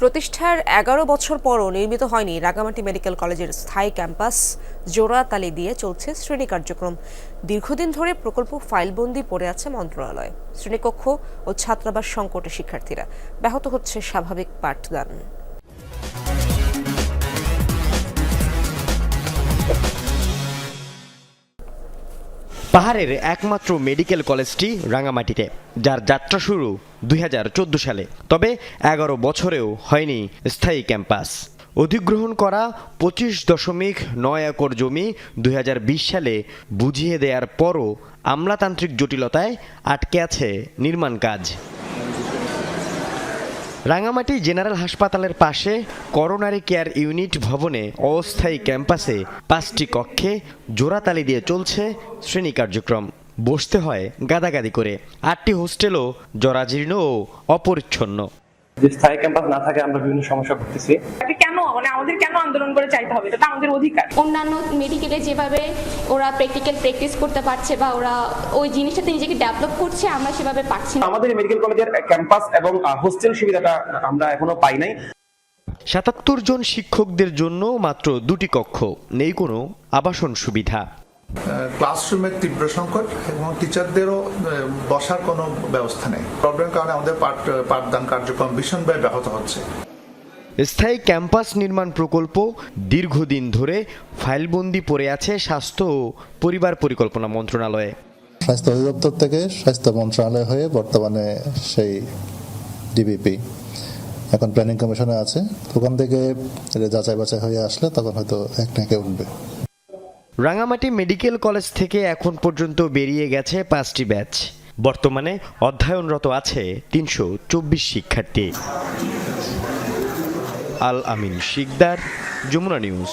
প্রতিষ্ঠার এগারো বছর পরও নির্মিত হয়নি রাঙামাটি মেডিকেল কলেজের স্থায়ী ক্যাম্পাস। জোড়াতালি দিয়ে চলছে শ্রেণি কার্যক্রম। দীর্ঘদিন ধরে প্রকল্প ফাইলবন্দি পড়ে আছে মন্ত্রণালয়। শ্রেণীকক্ষ ও ছাত্রাবাস সংকটে শিক্ষার্থীরা। ব্যাহত হচ্ছে স্বাভাবিক পাঠদান। পাহাড়ের একমাত্র মেডিকেল কলেজটি রাঙামাটিতে, যার যাত্রা শুরু দুই হাজার চোদ্দ সালে। তবে এগারো বছরেও হয়নি স্থায়ী ক্যাম্পাস। অধিগ্রহণ করা পঁচিশ দশমিক নয় একর জমি দুই হাজার বিশ সালে বুঝিয়ে দেওয়ার পরও আমলাতান্ত্রিক জটিলতায় আটকে আছে নির্মাণ কাজ। রাঙামাটি জেনারেল হাসপাতালের পাশে করোনারি কেয়ার ইউনিট ভবনে অস্থায়ী ক্যাম্পাসে পাঁচটি কক্ষে জোড়াতালি দিয়ে চলছে শ্রেণি কার্যক্রম। বসতে হয় গাদাগাদি করে। আটটি হোস্টেলও জরাজীর্ণ ও অপরিচ্ছন্ন। যে স্থায়ী ক্যাম্পাস না থাকে আমরা বিভিন্ন সমস্যা ভুগতেছি। কেন মানে আমাদের কেন আন্দোলন করে চাইতে হবে? এটা তো আমাদের অধিকার। অন্যান্য মেডিকেলে যেভাবে ওরা প্র্যাকটিক্যাল প্র্যাকটিস করতে পারছে বা ওরা ওই জিনিসটাতে নিজেকে ডেভেলপ করছে আমরা সেভাবে পারছি না। আমাদের মেডিকেল কলেজের ক্যাম্পাস এবং হোস্টেল সুবিধাটা আমরা এখনও পাই নাই। সাতাত্তর জন শিক্ষকদের জন্য মাত্র দুটি কক্ষ নেই কোনো আবাসন সুবিধা। ক্লাসরুমের তীব্র সংকট এবং টিচারদেরও বসার কোনো ব্যবস্থা নেই। প্রবলেমের কারণে আমাদের পাঠ পাঠদান কার্যক্রম ভীষণভাবে ব্যাহত হচ্ছে। স্থায়ী ক্যাম্পাস নির্মাণ প্রকল্প দীর্ঘদিন ধরে ফাইলবন্দি পড়ে আছে স্বাস্থ্য ও পরিবার পরিকল্পনা মন্ত্রণালয়ে। স্বাস্থ্য অধিদপ্তর থেকে স্বাস্থ্য মন্ত্রণালয় হয়ে বর্তমানে সেই ডিবিপি এখন প্ল্যানিং কমিশনে আছে। ওখান থেকে যাচাই বাছাই হয়ে আসলে তখন হয়তো এক নাকে উঠবে। রাঙামাটি মেডিকেল কলেজ থেকে এখন পর্যন্ত বেরিয়ে গেছে পাঁচটি ব্যাচ। বর্তমানে অধ্যয়নরত আছে তিনশো চব্বিশ শিক্ষার্থী। আল আমিন শিকদার যমুনা নিউজ।